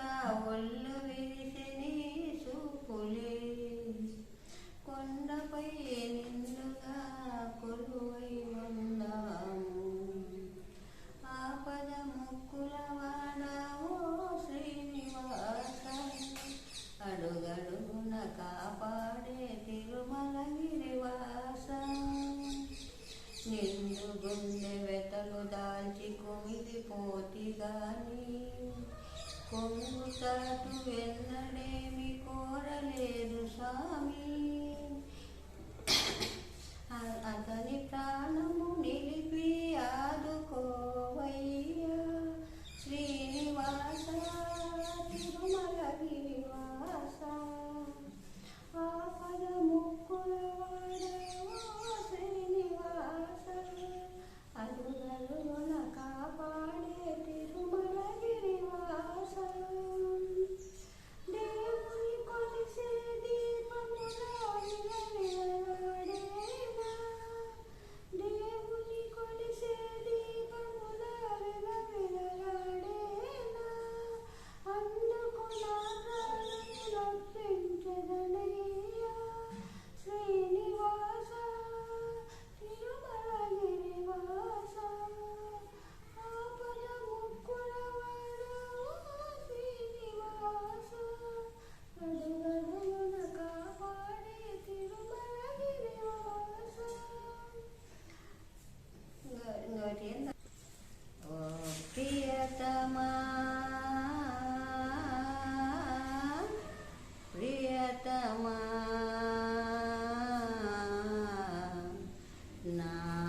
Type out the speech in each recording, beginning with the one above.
గుండా ఒళ్ళు విరిసిని చూపులే. కొండపై నిన్నుగా కొలువై ఉన్నాము ఆపద ముక్కుల వాడావో శ్రీనివాస అడుగడుగున కాపాడే తిరుమల గిరివాస. నిన్ను గుండె వెతలు దాల్చి కుమిది పోతి గానీ కొంగుతాటు వెన్నడేమి కోరలేదు స్వామి. da da da. నామది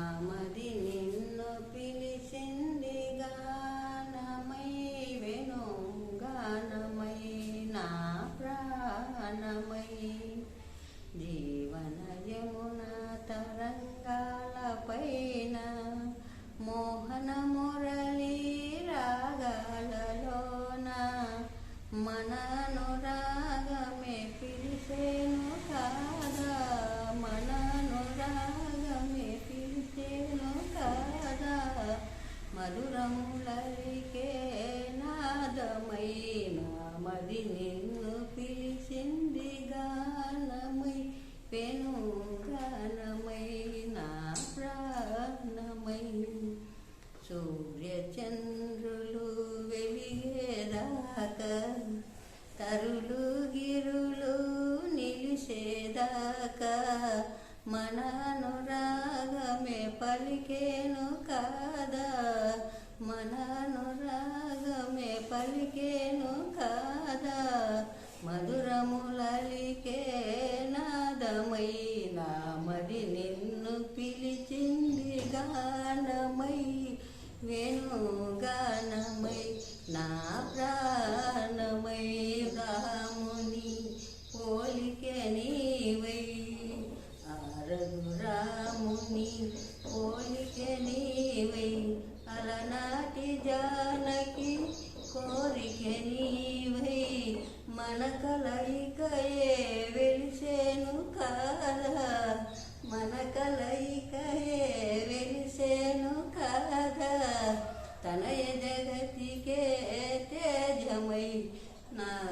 రాగమే పిలిసేను కాదా? మధురములరికే నాదమైన మది నిన్ను పిలిచింది గానమై పెను గానమై నా ప్రాణమై. సూర్యచంద్రులు వెలిగేదాకా తరులు గిరులు నిలిసేదా మన అనురాగమే పలికేను కాదా? మన అనురాగమే పలికేను కాదా? మధురములలికే నాదమై నామది నిన్ను పిలిచింది గానమై వేణుగానమై నా ప్రా మన కలయికయే వెలిసేను కాదా. మన కలయికయే వెలిసేను కాదా. తనయ జగతికే తేజమై నా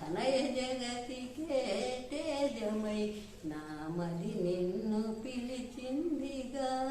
తనయ జగతికే తేజమై నామది నిన్ను పిలిచిందిగా.